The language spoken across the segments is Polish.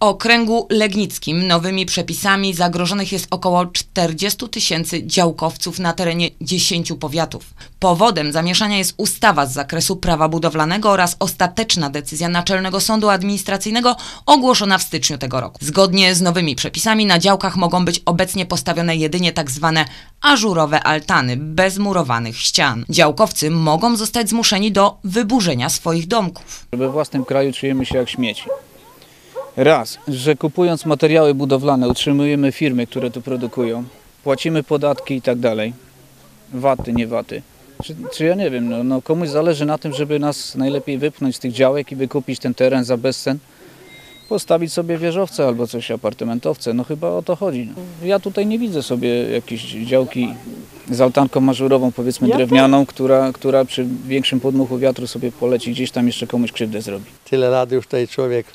okręgu legnickim nowymi przepisami zagrożonych jest około 40 tysięcy działkowców na terenie 10 powiatów. Powodem zamieszania jest ustawa z zakresu prawa budowlanego oraz ostateczna decyzja Naczelnego Sądu Administracyjnego ogłoszona w styczniu tego roku. Zgodnie z nowymi przepisami na działkach mogą być obecnie postawione jedynie tak zwane ażurowe altany bez murowanych ścian. Działkowcy mogą zostać zmuszeni do wyburzenia swoich domków. We własnym kraju czujemy się jak śmieci. Raz, że kupując materiały budowlane utrzymujemy firmy, które to produkują, płacimy podatki i tak dalej. Waty, nie waty. Czy, czy ja nie wiem, no, no komuś zależy na tym, żeby nas najlepiej wypchnąć z tych działek i wykupić ten teren za bezcen, postawić sobie wieżowce albo coś, apartamentowce, no chyba o to chodzi. No. Ja tutaj nie widzę sobie jakiejś działki z altanką mażurową, powiedzmy Ja drewnianą, która, która przy większym podmuchu wiatru sobie poleci gdzieś tam jeszcze komuś krzywdę zrobi. Tyle lat już tutaj człowiek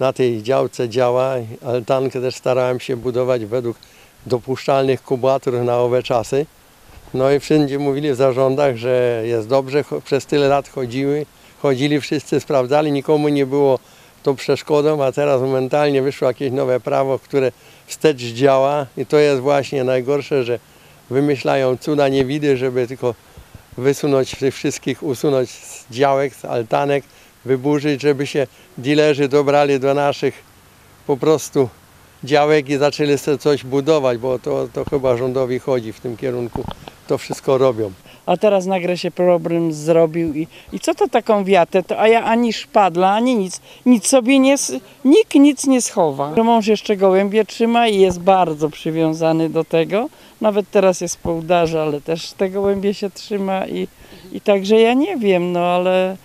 na tej działce działa. Altankę też starałem się budować według dopuszczalnych kubatur na owe czasy. No i wszędzie mówili w zarządach, że jest dobrze, przez tyle lat chodziły, chodzili wszyscy, sprawdzali, nikomu nie było to przeszkodą, a teraz momentalnie wyszło jakieś nowe prawo, które wstecz działa i to jest właśnie najgorsze, że wymyślają cuda niewidy, żeby tylko wysunąć tych wszystkich, usunąć z działek, z altanek, wyburzyć, żeby się dilerzy dobrali do naszych po prostu działek i zaczęli sobie coś budować, bo to, to chyba rządowi chodzi w tym kierunku. To wszystko robią. A teraz nagle się problem zrobił i, i co to taką wiatę, to, a ja ani szpadla, ani nic, nic sobie nie, nikt nic nie schowa. Mąż jeszcze gołębie trzyma i jest bardzo przywiązany do tego. Nawet teraz jest po udarze, ale też te gołębie się trzyma i, i także ja nie wiem, no ale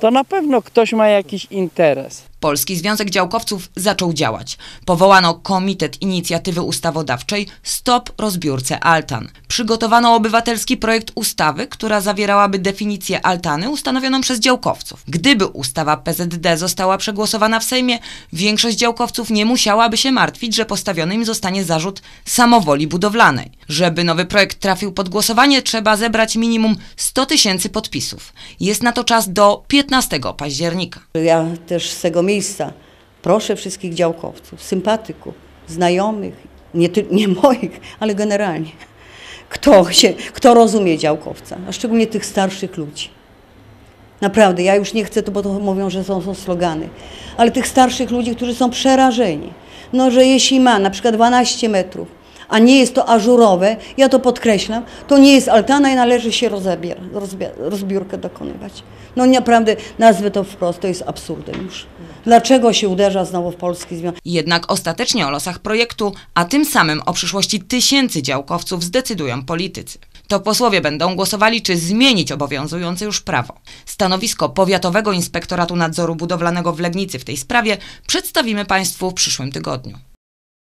to na pewno ktoś ma jakiś interes. Polski Związek Działkowców zaczął działać. Powołano Komitet Inicjatywy Ustawodawczej Stop rozbiórce altan. Przygotowano obywatelski projekt ustawy, która zawierałaby definicję altany ustanowioną przez działkowców. Gdyby ustawa PZD została przegłosowana w Sejmie, większość działkowców nie musiałaby się martwić, że postawiony im zostanie zarzut samowoli budowlanej. Żeby nowy projekt trafił pod głosowanie, trzeba zebrać minimum 100 tysięcy podpisów. Jest na to czas do 15 października. Ja też z tego miejsca proszę wszystkich działkowców, sympatyków, znajomych, nie, nie moich, ale generalnie, kto, się, kto rozumie działkowca, a szczególnie tych starszych ludzi. Naprawdę, ja już nie chcę, to bo to mówią, że są, są slogany, ale tych starszych ludzi, którzy są przerażeni. No, że jeśli ma na przykład 12 metrów, a nie jest to ażurowe, ja to podkreślam, to nie jest altana i należy się rozebier, rozbiórkę dokonywać. No naprawdę, nazwę to wprost, to jest absurdem już. Dlaczego się uderza znowu w Polski Związek? Jednak ostatecznie o losach projektu, a tym samym o przyszłości tysięcy działkowców zdecydują politycy. To posłowie będą głosowali, czy zmienić obowiązujące już prawo. Stanowisko Powiatowego Inspektoratu Nadzoru Budowlanego w Legnicy w tej sprawie przedstawimy Państwu w przyszłym tygodniu.